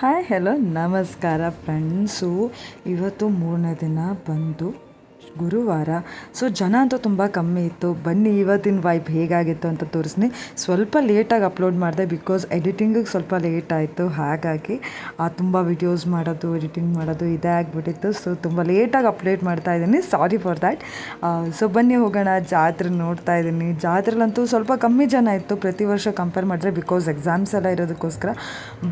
Hi hello ನಮಸ್ಕಾರ friends. ಇವತ್ತು ಮೂರನೇ ದಿನ ಬಂದು ಗುರುವಾರ. ಸೊ ಜನ ಅಂತೂ ತುಂಬ ಕಮ್ಮಿ ಇತ್ತು. ಬನ್ನಿ ಇವತ್ತಿನ ವೈಬ್ ಹೇಗಾಗಿತ್ತು ಅಂತ ತೋರಿಸ್ತೀನಿ. ಸ್ವಲ್ಪ ಲೇಟಾಗಿ ಅಪ್ಲೋಡ್ ಮಾಡಿದೆ ಬಿಕಾಸ್ ಎಡಿಟಿಂಗಿಗೆ ಸ್ವಲ್ಪ ಲೇಟ್ ಆಯಿತು. ಹಾಗಾಗಿ ಆ, ತುಂಬ ವಿಡಿಯೋಸ್ ಮಾಡೋದು ಎಡಿಟಿಂಗ್ ಮಾಡೋದು ಇದೇ ಆಗಿಬಿಟ್ಟಿತ್ತು. ಸೊ ತುಂಬ ಲೇಟಾಗಿ ಅಪ್ಡೇಟ್ ಮಾಡ್ತಾ ಇದ್ದೀನಿ. ಸಾರಿ ಫಾರ್ ದ್ಯಾಟ್ ಸೊ ಬನ್ನಿ ಹೋಗೋಣ. ಜಾತ್ರೆ ನೋಡ್ತಾ ಇದ್ದೀನಿ. ಜಾತ್ರೆಲಂತೂ ಸ್ವಲ್ಪ ಕಮ್ಮಿ ಜನ ಇತ್ತು. ಪ್ರತಿ ವರ್ಷ ಕಂಪೇರ್ ಮಾಡಿದ್ರೆ ಬಿಕಾಸ್ ಎಕ್ಸಾಮ್ಸ್ ಎಲ್ಲ ಇರೋದಕ್ಕೋಸ್ಕರ.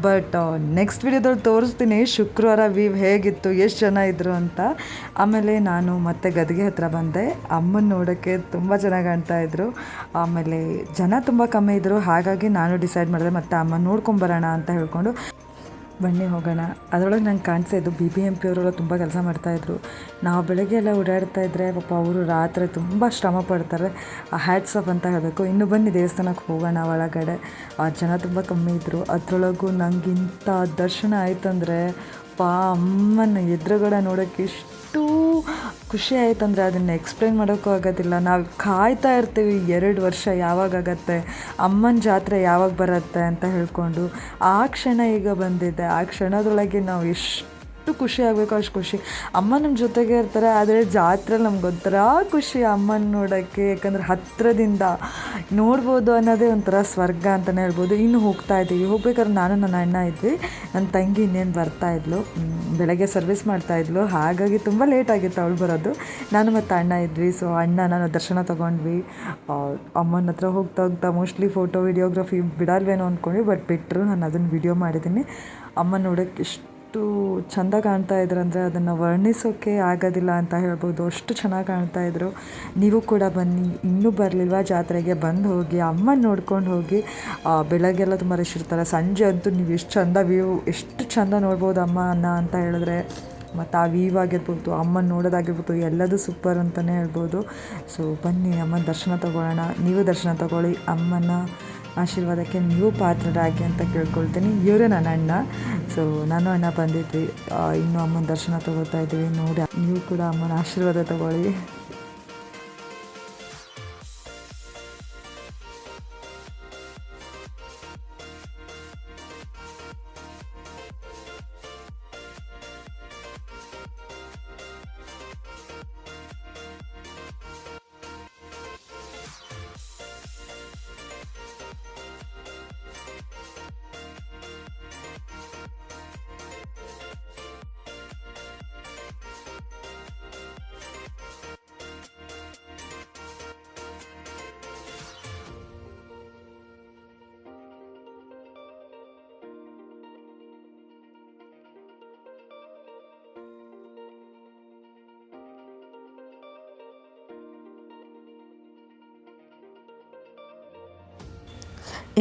ಬಟ್ ನೆಕ್ಸ್ಟ್ ವಿಡಿಯೋದಲ್ಲಿ ತೋರಿಸ್ತೀನಿ. ಶುಕ್ರವಾರ ವೀವ್ ಹೇಗಿತ್ತು ಎಷ್ಟು ಜನ ಇದ್ದರು ಅಂತ. ಆಮೇಲೆ ನಾನು ಮತ್ತೆ ಗದಿಗೆ ಹತ್ರ ಬಂದೆ. ಅಮ್ಮನ ನೋಡೋಕ್ಕೆ ತುಂಬ ಚೆನ್ನಾಗಿ ಕಾಣ್ತಾ ಇದ್ರು. ಆಮೇಲೆ ಜನ ತುಂಬ ಕಮ್ಮಿ ಇದ್ದರು ಹಾಗಾಗಿ ನಾನು ಡಿಸೈಡ್ ಮಾಡಿದೆ ಮತ್ತು ಅಮ್ಮ ನೋಡ್ಕೊಂಬರೋಣ ಅಂತ ಹೇಳ್ಕೊಂಡು ಬನ್ನಿ ಹೋಗೋಣ. ಅದರೊಳಗೆ ನಂಗೆ ಕಾಣಿಸ್ತಾ ಇದ್ದು ಬಿ ಬಿ ಎಂ ಪಿ ಅವರೆಲ್ಲ ತುಂಬ ಕೆಲಸ ಮಾಡ್ತಾಯಿದ್ರು ನಾವು ಬೆಳಗ್ಗೆ ಎಲ್ಲ ಓಡಾಡ್ತಾ ಇದ್ದರೆ ಪಾಪ ಅವರು ರಾತ್ರಿ ತುಂಬ ಶ್ರಮ ಪಡ್ತಾರೆ. ಹ್ಯಾಟ್ಸ್ ಆಫ್ ಅಂತ ಹೇಳಬೇಕು. ಇನ್ನು ಬನ್ನಿ ದೇವಸ್ಥಾನಕ್ಕೆ ಹೋಗೋಣ ಒಳಗಡೆ. ಆ ಜನ ತುಂಬ ಕಮ್ಮಿ ಇದ್ದರು ಅದರೊಳಗೂ ನಂಗಿಂಥ ದರ್ಶನ ಆಯ್ತಂದರೆ ಪಾ ಅಮ್ಮನ ಎದುರುಗಡೆ ನೋಡೋಕ್ಕೆ ಎಷ್ಟು ಖುಷಿ ಆಯ್ತಂದರೆ ಅದನ್ನು ಎಕ್ಸ್ಪ್ಲೇನ್ ಮಾಡೋಕ್ಕೂ ಆಗೋದಿಲ್ಲ. ನಾವು ಕಾಯ್ತಾ ಇರ್ತೀವಿ, ಎರಡು ವರ್ಷ ಯಾವಾಗ ಆಗತ್ತೆ, ಅಮ್ಮನ ಜಾತ್ರೆ ಯಾವಾಗ ಬರುತ್ತೆ ಅಂತ ಹೇಳ್ಕೊಂಡು. ಆ ಕ್ಷಣ ಈಗ ಬಂದಿದೆ. ಆ ಕ್ಷಣದೊಳಗೆ ನಾವು ಎಷ್ಟು ಖುಷಿ ಆಗಬೇಕು ಅಷ್ಟು ಖುಷಿ. ಅಮ್ಮ ನಮ್ಮ ಜೊತೆಗೆ ಇರ್ತಾರೆ ಆದರೆ ಜಾತ್ರೆ ನಮ್ಗೆ ಒಂಥರ ಖುಷಿ ಅಮ್ಮನ ನೋಡೋಕ್ಕೆ. ಯಾಕಂದರೆ ಹತ್ತಿರದಿಂದ ನೋಡ್ಬೋದು ಅನ್ನೋದೇ ಒಂಥರ ಸ್ವರ್ಗ ಅಂತಲೇ ಹೇಳ್ಬೋದು. ಇನ್ನು ಹೋಗ್ತಾ ಇದ್ದೀವಿ ಹೋಗ್ಬೇಕಾದ್ರೆ ನಾನು ನನ್ನ ಅಣ್ಣ ಇದ್ವಿ. ನನ್ನ ತಂಗಿ ಇನ್ನೇನು ಬರ್ತಾ ಇದ್ಲು. ಮ್, ಬೆಳಗ್ಗೆ ಸರ್ವಿಸ್ ಮಾಡ್ತಾಯಿದ್ಲು ಹಾಗಾಗಿ ತುಂಬ ಲೇಟ್ ಆಗಿತ್ತು ಅವಳು ಬರೋದು. ನಾನು ಮತ್ತು ಅಣ್ಣ ಇದ್ವಿ. ಸೊ ಅಣ್ಣ ನಾನು ದರ್ಶನ ತೊಗೊಂಡ್ವಿ. ಅಮ್ಮನ ಹತ್ರ ಹೋಗ್ತಾ ಹೋಗ್ತಾ ಮೋಸ್ಟ್ಲಿ ಫೋಟೋ ವಿಡಿಯೋಗ್ರಫಿ ಬಿಡಲ್ವೇನೋ ಅಂದ್ಕೊಂಡ್ವಿ ಬಟ್ ಬಿಟ್ಟರು ನಾನು ಅದನ್ನು ವಿಡಿಯೋ ಮಾಡಿದ್ದೀನಿ. ಅಮ್ಮ ನೋಡೋಕ್ಕೆ ಎಷ್ಟು ಚಂದ ಕಾಣ್ತಾ ಇದ್ರು ಅಂದರೆ ಅದನ್ನು ವರ್ಣಿಸೋಕ್ಕೆ ಆಗೋದಿಲ್ಲ ಅಂತ ಹೇಳ್ಬೋದು. ಅಷ್ಟು ಚೆನ್ನಾಗಿ ಕಾಣ್ತಾ ಇದ್ರು. ನೀವು ಕೂಡ ಬನ್ನಿ. ಇನ್ನೂ ಬರಲಿಲ್ವಾ ಜಾತ್ರೆಗೆ? ಬಂದು ಹೋಗಿ, ಅಮ್ಮನ ನೋಡ್ಕೊಂಡು ಹೋಗಿ. ಬೆಳಗ್ಗೆಲ್ಲ ತುಂಬ ರಶ್ ಇರ್ತಾರೆ. ಸಂಜೆ ಅಂತೂ ನೀವು ಎಷ್ಟು ಚಂದ ವ್ಯೂ ಎಷ್ಟು ಚಂದ ನೋಡ್ಬೋದು ಅಮ್ಮ ಅನ್ನ ಅಂತ ಹೇಳಿದ್ರೆ. ಮತ್ತು ಆ ವೀವ್ ಆಗಿರ್ಬೋದು, ಅಮ್ಮನ ನೋಡೋದಾಗಿರ್ಬೋದು, ಎಲ್ಲದೂ ಸೂಪರ್ ಅಂತಲೇ ಹೇಳ್ಬೋದು. ಸೊ ಬನ್ನಿ, ಅಮ್ಮನ ದರ್ಶನ ತಗೊಳ್ಳೋಣ. ನೀವು ದರ್ಶನ ತಗೊಳ್ಳಿ ಅಮ್ಮನ ಆಶೀರ್ವಾದಕ್ಕೆ ನೀವು ಪಾತ್ರರಾಗಿ ಅಂತ ಕೇಳ್ಕೊಳ್ತೀನಿ. ಇವರೇ ನನ್ನ ಅಣ್ಣ. ಸೊ ನಾನು ಅಣ್ಣ ಬಂದಿದ್ವಿ. ಇನ್ನೂ ಅಮ್ಮನ ದರ್ಶನ ತಗೋತಾ ಇದ್ದೀವಿ. ನೋಡಿ, ನೀವು ಕೂಡ ಅಮ್ಮನ ಆಶೀರ್ವಾದ ತಗೊಳ್ಳಿ.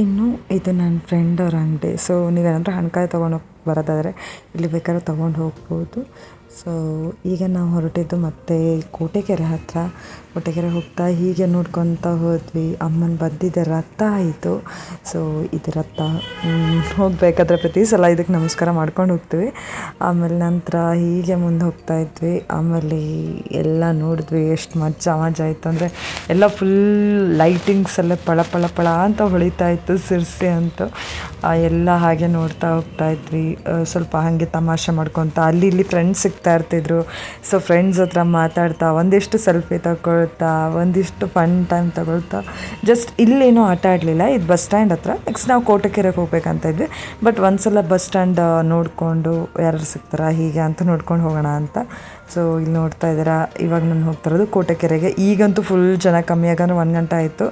ಇನ್ನು ಇದು ನನ್ನ ಫ್ರೆಂಡ್ ಅವ್ರ ಅಂಗಡಿ. ಸೊ ನೀವೇನಾದರೂ ಹಣ್ಕಾಯಿ ತೊಗೊಂಡು ಹೋಗಿ ಬರೋದಾದರೆ ಇಲ್ಲಿ ಬೇಕಾದ್ರೆ ತೊಗೊಂಡು ಹೋಗ್ಬೋದು. ಸೊ ಈಗ ನಾವು ಹೊರಟಿದ್ದು ಮತ್ತೆ ಕೋಟೆಕೆರೆ ಹತ್ರ. ಕೋಟೆಕೆರೆ ಹೋಗ್ತಾ ಹೀಗೆ ನೋಡ್ಕೊತ ಹೋದ್ವಿ. ಅಮ್ಮನ ಬದ್ದಿದ್ದ ರಥ ಆಯಿತು. ಸೊ ಇದು ರಥ ಹೋಗಬೇಕಾದ್ರೆ ಪ್ರತಿ ಸಲ ಇದಕ್ಕೆ ನಮಸ್ಕಾರ ಮಾಡ್ಕೊಂಡು ಹೋಗ್ತೀವಿ. ಆಮೇಲೆ ನಂತರ ಹೀಗೆ ಮುಂದೆ ಹೋಗ್ತಾ ಇದ್ವಿ. ಆಮೇಲೆ ಎಲ್ಲ ನೋಡಿದ್ವಿ, ಎಷ್ಟು ಮಜಾ ಮಜಾ ಇತ್ತು. ಅಂದರೆ ಎಲ್ಲ ಫುಲ್ ಲೈಟಿಂಗ್ಸ್ ಎಲ್ಲ ಪಳ ಪಳ ಪಳ ಅಂತ ಹೊಳಿತಾ ಇತ್ತು ಸಿರ್ಸಿ ಅಂತೂ. ಎಲ್ಲ ಹಾಗೆ ನೋಡ್ತಾ ಹೋಗ್ತಾ ಇದ್ವಿ. ಸ್ವಲ್ಪ ಹಾಗೆ ತಮಾಷೆ ಮಾಡ್ಕೊತ, ಅಲ್ಲಿ ಇಲ್ಲಿ ಫ್ರೆಂಡ್ಸ್ ಸಿಗ್ತಾ ಇರ್ತಿದ್ರು. ಸೊ ಫ್ರೆಂಡ್ಸ್ ಹತ್ರ ಮಾತಾಡ್ತಾ, ಒಂದಿಷ್ಟು ಸೆಲ್ಫಿ ತಗೊಳ್ತಾ, ಒಂದಿಷ್ಟು ಫನ್ ಟೈಮ್ ತಗೊಳ್ತಾ ಜಸ್ಟ್ ಇಲ್ಲೇನೂ ಆಟ ಆಡಲಿಲ್ಲ. ಇದು ಬಸ್ ಸ್ಟ್ಯಾಂಡ್ ಹತ್ರ. ನೆಕ್ಸ್ಟ್ ನಾವು ಕೋಟಕೆರೆಗೆ ಹೋಗ್ಬೇಕಂತ ಇದ್ವಿ. ಬಟ್ ಒಂದ್ಸಲ ಬಸ್ ಸ್ಟ್ಯಾಂಡ್ ನೋಡಿಕೊಂಡು ಯಾರು ಸಿಗ್ತಾರಾ, ಹೀಗೆ ಅಂತ ನೋಡ್ಕೊಂಡು ಹೋಗೋಣ ಅಂತ. ಸೊ ಇಲ್ಲಿ ನೋಡ್ತಾ ಇದ್ದೀರಾ, ಇವಾಗ ನಾನು ಹೋಗ್ತಾ ಇರೋದು ಕೋಟೆಕೆರೆಗೆ. ಈಗಂತೂ ಫುಲ್ ಜನ ಕಮ್ಮಿ ಆಗಂದ್ರೆ ಒಂದು ಗಂಟೆ ಆಯಿತು.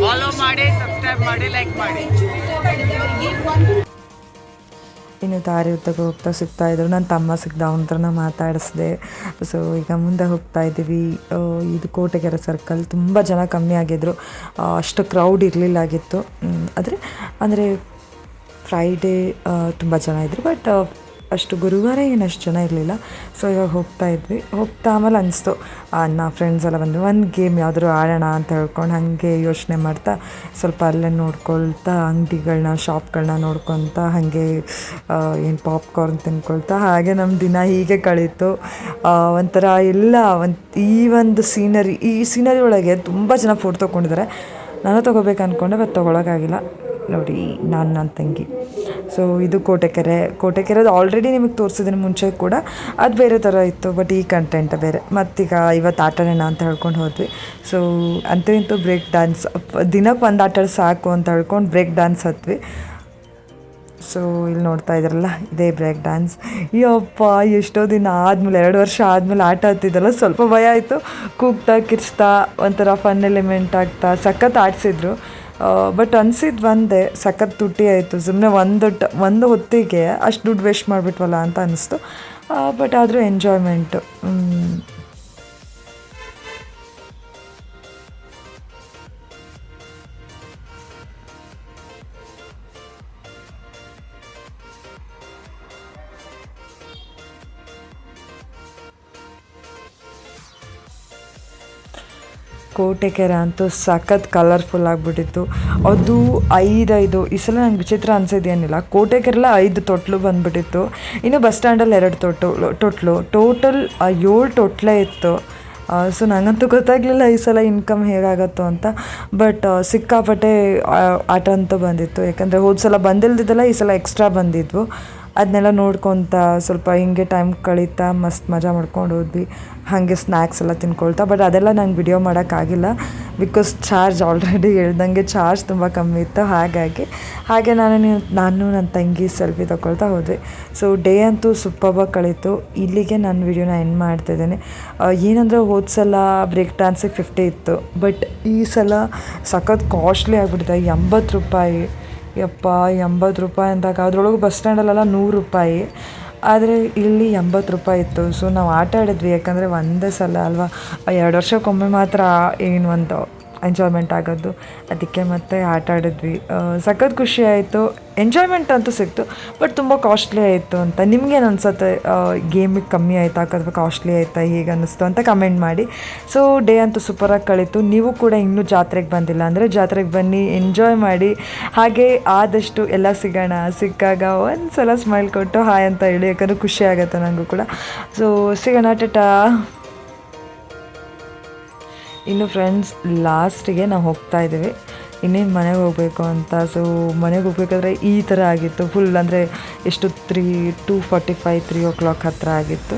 ಫಾಲೋ ಮಾಡಿ ಸಬ್ಸ್ಕ್ರೈಬ್ ಮಾಡಿ ಲೈಕ್ ಮಾಡಿ. ಇನ್ನು ದಾರಿ ಉದ್ದಕ್ಕೆ ಹೋಗ್ತಾ ಸಿಗ್ತಾ ಇದ್ರು. ನನ್ನ ತಮ್ಮ ಸಿಗ್ದ, ಅವನ ಹತ್ರನ ಮಾತಾಡಿಸ್ದೆ. ಸೊ ಈಗ ಮುಂದೆ ಹೋಗ್ತಾ ಇದ್ದೀವಿ. ಇದು ಕೋಟೆಗೆರೆ ಸರ್ಕಲ್ ತುಂಬ ಜನ ಕಮ್ಮಿ ಆಗಿದ್ರು. ಅಷ್ಟು ಕ್ರೌಡ್ ಇರಲಿಲ್ಲ ಆಗಿತ್ತು. ಆದರೆ, ಅಂದರೆ ಫ್ರೈಡೇ ತುಂಬ ಜನ ಇದ್ದರು ಬಟ್ ಅಷ್ಟು ಗುರುವಾರ ಏನು ಅಷ್ಟು ಜನ ಇರಲಿಲ್ಲ. ಸೊ ಇವಾಗ ಹೋಗ್ತಾ ಇದ್ವಿ. ಹೋಗ್ತಾ ಆಮೇಲೆ ಅನಿಸ್ತು ನನ್ನ ಫ್ರೆಂಡ್ಸ್ ಎಲ್ಲ ಬಂದು ಒಂದು ಗೇಮ್ ಯಾವುದಾದ್ರು ಆಡೋಣ ಅಂತ ಹೇಳ್ಕೊಂಡು ಹಾಗೆ ಯೋಚನೆ ಮಾಡ್ತಾ, ಸ್ವಲ್ಪ ಅಲ್ಲೇ ನೋಡ್ಕೊಳ್ತಾ ಅಂಗಡಿಗಳನ್ನ ಶಾಪ್ಗಳನ್ನ ನೋಡ್ಕೊತ ಹಾಗೆ ಏನು ಪಾಪ್ಕಾರ್ನ್ ತಿನ್ಕೊಳ್ತಾ. ಹಾಗೆ ನಮ್ಮ ದಿನ ಹೀಗೆ ಕಳೀತು. ಒಂಥರ ಎಲ್ಲ ಒಂದು, ಈ ಒಂದು ಸೀನರಿ ಈ ಸೀನರಿ ಒಳಗೆ ತುಂಬ ಜನ ಫೋಟೋ ತೊಗೊಂಡಿದ್ದಾರೆ ನಾನು ತೊಗೋಬೇಕು ಅಂದ್ಕೊಂಡೆ ಬಟ್ ತೊಗೊಳಕ್ಕಾಗಿಲ್ಲ. ನೋಡಿ, ನಾನು ನನ್ನ ತಂಗಿ. ಸೊ ಇದು ಕೋಟೆಕೆರೆ. ಕೋಟೆಕೆರೆದು ಆಲ್ರೆಡಿ ನಿಮಗೆ ತೋರಿಸಿದ್ದೀನಿ ಮುಂಚೆ ಕೂಡ. ಅದು ಬೇರೆ ಥರ ಇತ್ತು ಬಟ್ ಈ ಕಂಟೆಂಟ್ ಬೇರೆ. ಮತ್ತೀಗ ಇವತ್ತು ಆಟನೇನ ಅಂತ ಹೇಳ್ಕೊಂಡು ಹೋದ್ವಿ. ಸೊ ಅಂತೂ ಬ್ರೇಕ್ ಡ್ಯಾನ್ಸ್ ದಿನಕ್ಕೆ ಒಂದು ಆಟ ಸಾಕು ಅಂತ ಹೇಳ್ಕೊಂಡು ಬ್ರೇಕ್ ಡ್ಯಾನ್ಸ್ ಹತ್ವಿ. ಸೊ ಇಲ್ಲಿ ನೋಡ್ತಾ ಇದ್ರಲ್ಲ, ಇದೇ ಬ್ರೇಕ್ ಡ್ಯಾನ್ಸ್ ಯಪ್ಪ, ಎಷ್ಟೋ ದಿನ ಆದಮೇಲೆ, ಎರಡು ವರ್ಷ ಆದಮೇಲೆ ಆಟ ಹತ್ತಿದ್ದಲ್ಲ ಸ್ವಲ್ಪ ಭಯ ಆಯಿತು. ಕೂಗ್ತಾ ಕಿರ್ಚ್ತಾ ಒಂಥರ ಫನ್ ಎಲಿಮೆಂಟ್ ಆಗ್ತಾ, ಸಖತ್ ಆಡಿಸಿದ್ರು. ಬಟ್ ಅನ್ಸಿದ್ದು ಒಂದೇ, ಸಖತ್ ತುಟ್ಟಿ ಆಯಿತು. ಸುಮ್ಮನೆ ಒಂದು ಟ, ಒಂದು ಹೊತ್ತಿಗೆ ಅಷ್ಟು ದುಡ್ಡು ವೇಸ್ಟ್ ಮಾಡಿಬಿಟ್ವಲ್ಲ ಅಂತ ಅನಿಸ್ತು. ಬಟ್ ಆದರೂ ಎಂಜಾಯ್ಮೆಂಟು ಕೋಟೆಕೆರೆ ಅಂತೂ ಸಖತ್ ಕಲರ್ಫುಲ್ ಆಗಿಬಿಟ್ಟಿತ್ತು. ಅದು ಐದೈದು, ಈ ಸಲ ನಂಗೆ ವಿಚಿತ್ರ ಅನ್ಸಿದ್ದೇನಿಲ್ಲ ಕೋಟೆಕೆರೆಲ್ಲ ಐದು ತೊಟ್ಲು ಬಂದ್ಬಿಟ್ಟಿತ್ತು. ಇನ್ನು ಬಸ್ ಸ್ಟ್ಯಾಂಡಲ್ಲಿ ಎರಡು ತೊಟ್ಟು, ತೊಟ್ಲು. ಟೋಟಲ್ ಏಳು ತೊಟ್ಲೇ ಇತ್ತು. ಸೊ ನನಗಂತೂ ಗೊತ್ತಾಗಲಿಲ್ಲ ಈ ಸಲ ಇನ್ಕಮ್ ಹೇಗಾಗತ್ತೋ ಅಂತ. ಬಟ್ ಸಿಕ್ಕಾಪಟ್ಟೆ ಆಟ ಅಂತೂ ಬಂದಿತ್ತು. ಯಾಕಂದರೆ ಹೋದ ಸಲ ಬಂದಿಲ್ದಿದ್ದಲ್ಲ ಈ ಸಲ ಎಕ್ಸ್ಟ್ರಾ ಬಂದಿದ್ವು. ಅದನ್ನೆಲ್ಲ ನೋಡ್ಕೊತ ಸ್ವಲ್ಪ ಹಿಂಗೆ ಟೈಮ್ ಕಳೀತಾ ಮಸ್ತ್ ಮಜಾ ಮಾಡ್ಕೊಂಡು ಹೋದ್ವಿ. ಹಾಗೆ ಸ್ನ್ಯಾಕ್ಸ್ ಎಲ್ಲ ತಿನ್ಕೊಳ್ತಾ ಬಟ್ ಅದೆಲ್ಲ ನಂಗೆ ವಿಡಿಯೋ ಮಾಡೋಕ್ಕಾಗಿಲ್ಲ ಬಿಕಾಸ್ ಚಾರ್ಜ್ ಆಲ್ರೆಡಿ ಹೇಳ್ದಂಗೆ ಚಾರ್ಜ್ ತುಂಬ ಕಮ್ಮಿ ಇತ್ತು, ಹಾಗಾಗಿ. ಹಾಗೆ ನಾನು ನಾನು ನನ್ನ ತಂಗಿ ಸೆಲ್ಫಿ ತೊಗೊಳ್ತಾ ಹೋದ್ವಿ. ಸೊ ಡೇ ಅಂತೂ ಸೂಪರ್ಬಾಗಿ ಕಳೀತು. ಇಲ್ಲಿಗೆ ನಾನು ವಿಡಿಯೋನ ಎಂಡ್ ಮಾಡ್ತಿದ್ದೇನೆ ಏನಂದರೆ ಹೋದ ಸಲ ಬ್ರೇಕ್ ಡ್ಯಾನ್ಸಿಗೆ ಫಿಫ್ಟಿ ಇತ್ತು. ಬಟ್ ಈ ಸಲ ಸಖತ್ ಕಾಸ್ಟ್ಲಿ ಆಗಿಬಿಟ್ಟಿದೆ, ಎಂಬತ್ತು ರೂಪಾಯಿ. ಯಪ್ಪ, ಎಂಬತ್ತು ರೂಪಾಯಿ ಅಂದಾಗ ಅದ್ರೊಳಗೆ ಬಸ್ ಸ್ಟ್ಯಾಂಡಲ್ಲೆಲ್ಲ ನೂರು ರೂಪಾಯಿ. ಆದರೆ ಇಲ್ಲಿ ಎಂಬತ್ತು ರೂಪಾಯಿ ಇತ್ತು. ಸೊ ನಾವು ಆಟ ಆಡಿದ್ವಿ. ಯಾಕಂದರೆ ಒಂದೇ ಸಲ ಅಲ್ವಾ? ಎರಡು ವರ್ಷಕ್ಕೊಮ್ಮೆ ಮಾತ್ರ ಏನು ಒಂದು ಎಂಜಾಯ್ಮೆಂಟ್ ಆಗೋದು. ಅದಕ್ಕೆ ಮತ್ತೆ ಆಟ ಆಡಿದ್ವಿ. ಸಖತ್ ಖುಷಿ ಆಯಿತು. ಎಂಜಾಯ್ಮೆಂಟ್ ಅಂತೂ ಸಿಕ್ತು ಬಟ್ ತುಂಬ ಕಾಸ್ಟ್ಲಿ ಆಯಿತು ಅಂತ. ನಿಮ್ಗೇನು ಅನ್ಸುತ್ತೆ ಗೇಮಿಗೆ ಕಮ್ಮಿ ಆಯಿತಾ? ಅಥವಾ ಕಾಸ್ಟ್ಲಿ ಆಯಿತಾ? ಹೀಗೆ ಅನ್ನಿಸ್ತು ಅಂತ ಕಮೆಂಟ್ ಮಾಡಿ. ಸೊ ಡೇ ಅಂತೂ ಸೂಪರಾಗಿ ಕಳೀತು. ನೀವು ಕೂಡ ಇನ್ನೂ ಜಾತ್ರೆಗೆ ಬಂದಿಲ್ಲ. ಅಂದರೆ ಜಾತ್ರೆಗೆ ಬನ್ನಿ ಎಂಜಾಯ್ ಮಾಡಿ. ಹಾಗೆ ಆದಷ್ಟು ಎಲ್ಲ ಸಿಗೋಣ. ಸಿಕ್ಕಾಗ ಒಂದು ಸಲ ಸ್ಮೈಲ್ ಕೊಟ್ಟು ಹಾಯ್ ಅಂತ ಹೇಳಿ, ಯಾಕಂದರೆ ಖುಷಿ ಆಗುತ್ತೆ ನನಗೂ ಕೂಡ. ಸೊ ಸಿಗೋಣ, ಟಟಾ. ಇನ್ನು ಫ್ರೆಂಡ್ಸ್ ಲಾಸ್ಟಿಗೆ ನಾವು ಹೋಗ್ತಾ ಇದ್ದೀವಿ. ಇನ್ನೇನು ಮನೆಗೆ ಹೋಗಬೇಕು ಅಂತ ಸೊ ಮನೆಗೆ ಹೋಗ್ಬೇಕಾದ್ರೆ ಈ ಥರ ಆಗಿತ್ತು. ಫುಲ್ ಅಂದರೆ ಎಷ್ಟು three two forty five three o'clock ಹತ್ತಿರ ಆಗಿತ್ತು.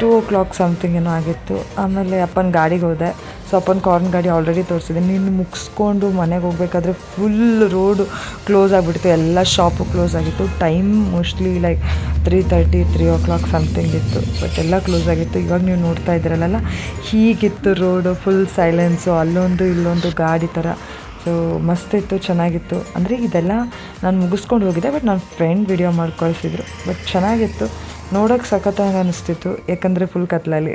ಟೂ ಓ ಕ್ಲಾಕ್ ಸಮಥಿಂಗ್ ಏನೋ ಆಗಿತ್ತು. ಆಮೇಲೆ ಅಪ್ಪನ ಗಾಡಿಗೆ ಹೋದೆ. ಸೊ ಕಾರ್ನ್ ಗಾಡಿ ಆಲ್ರೆಡಿ ತೋರಿಸಿದೆ ನೀನು ಮುಗಿಸ್ಕೊಂಡು ಮನೆಗೆ ಹೋಗ್ಬೇಕಾದ್ರೆ ಫುಲ್ ರೋಡು ಕ್ಲೋಸ್ ಆಗಿಬಿಡ್ತು. ಎಲ್ಲ ಶಾಪು ಕ್ಲೋಸ್ ಆಗಿತ್ತು. Time mostly like three thirty three o'clock something ಇತ್ತು. ಬಟ್ ಎಲ್ಲ ಕ್ಲೋಸ್ ಆಗಿತ್ತು. ಇವಾಗ ನೀವು ನೋಡ್ತಾ ಇದ್ದೀರಲ್ಲ ಹೀಗಿತ್ತು ರೋಡು ಫುಲ್ ಸೈಲೆನ್ಸು ಅಲ್ಲೊಂದು ಇಲ್ಲೊಂದು ಗಾಡಿ ಥರ ಸೊ ಮಸ್ತ್ ಇತ್ತು, ಚೆನ್ನಾಗಿತ್ತು. ಅಂದರೆ ಇದೆಲ್ಲ ನಾನು ಮುಗಿಸ್ಕೊಂಡು ಹೋಗಿದ್ದೆ ಬಟ್ ನನ್ನ ಫ್ರೆಂಡ್ ವಿಡಿಯೋ ಮಾಡಿ ಬಟ್ ಚೆನ್ನಾಗಿತ್ತು. ನೋಡೋಕ್ಕೆ ಸಖತ್ತಾಗಿ ಅನಿಸ್ತಿತ್ತು. ಯಾಕಂದರೆ ಫುಲ್ ಕತ್ಲಲ್ಲಿ.